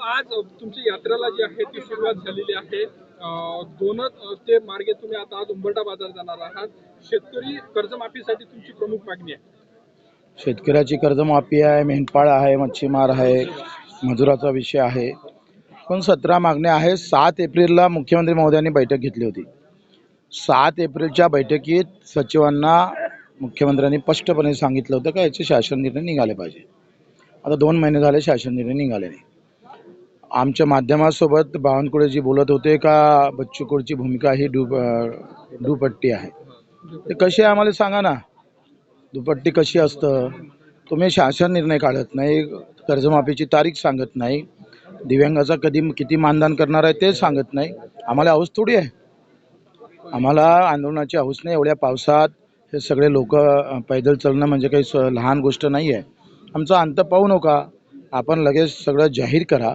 आज तुमची यात्रेला जी आहे ती सुरुवात झालेली आहे. दोनच ते मार्गे तुम्ही आता आज उंबरठा बाजार जाणार आहात. शेतकरी कर्जमाफीसाठी तुमची प्रमुख मागणी आहे. शेतकऱ्याची कर्जमाफी आहे मेंढपाळ आहे मच्छीमार आहे मजुराचा विषय आहे. पण सतरा मागण्या आहे सात एप्रिलला मुख्यमंत्री महोदयांनी बैठक घेतली होती. सात एप्रिलच्या बैठकीत सचिवांना मुख्यमंत्र्यांनी स्पष्टपणे सांगितलं होतं का याचे शासन निर्णय निघाले पाहिजे. आता दोन महिने झाले शासन निर्णय निघाले नाही. आमच्या माध्यमासोबत बावनकुळेजी बोलत होते का बच्चू कडूची भूमिका ही डुप दुपट्टी आहे? ते कशी आहे आम्हाला सांगा ना. दुपट्टी कशी असतं? तुम्ही शासन निर्णय काढत नाही कर्जमाफीची तारीख सांगत नाही दिव्यांगाचा कधी किती मानधन करणार आहे ते सांगत नाही. आम्हाला हौस थोडी आहे. आम्हाला आंदोलनाची हौस नाही एवढ्या पावसात हे सगळे लोक पैदल चालणं म्हणजे काही स- लहान गोष्ट नाही आहे आमचा अंत पाहू नका. आपण लगेच सगळं जाहीर करा.